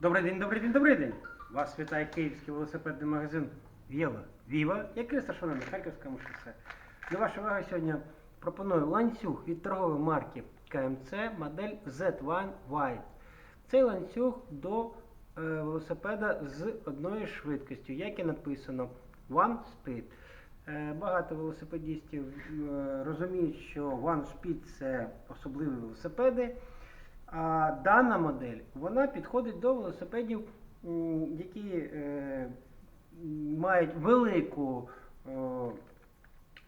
Добрий день, добрий день, добрий день! Вас вітає київський велосипедний магазин Віла Віва, який розташований на Харківському шосе. Для вашої уваги сьогодні пропоную ланцюг від торгової марки КМЦ модель Z1 White. Цей ланцюг до е, велосипеда з одною швидкістю, як і написано One Speed. Е, Багато велосипедістів е, розуміють, що One Speed це особливі велосипеди. А дана модель вона підходить до велосипедів, які е, мають велику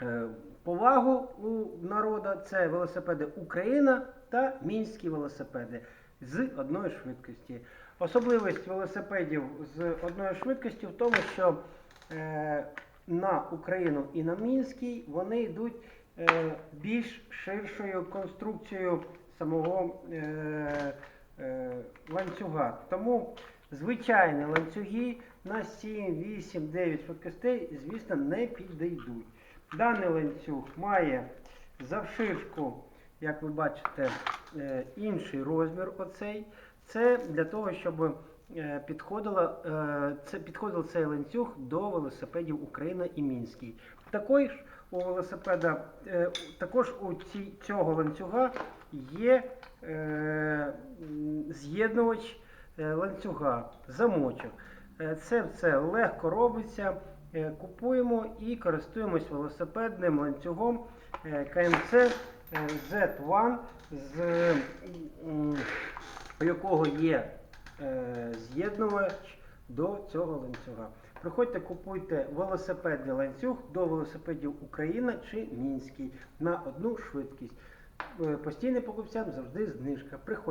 е, повагу у народу. Це велосипеди Україна та мінські велосипеди з одної швидкості. Особливість велосипедів з одною швидкістю в тому, що е, на Україну і на Мінський вони йдуть е, більш ширшою конструкцією самого е, е, ланцюга. Тому звичайні ланцюги на 7, 8, 9 швидкостей, звісно, не підійдуть. Даний ланцюг має завширшку, як ви бачите, е, інший розмір оцей. Це для того, щоб е, підходило, е, це, підходив цей ланцюг до велосипедів Україна і Мінський. Також у велосипеда, е, також у ці, цього ланцюга є е, з'єднувач е, ланцюга, замочок. Е, Це все легко робиться. Е, Купуємо і користуємось велосипедним ланцюгом КМЦ е, Z1, з, якого є з'єднувач до цього ланцюга. Приходьте, купуйте велосипедний ланцюг до велосипедів Україна чи Мінський на одну швидкість. Е, Постійним покупцям завжди знижка. Приходьте.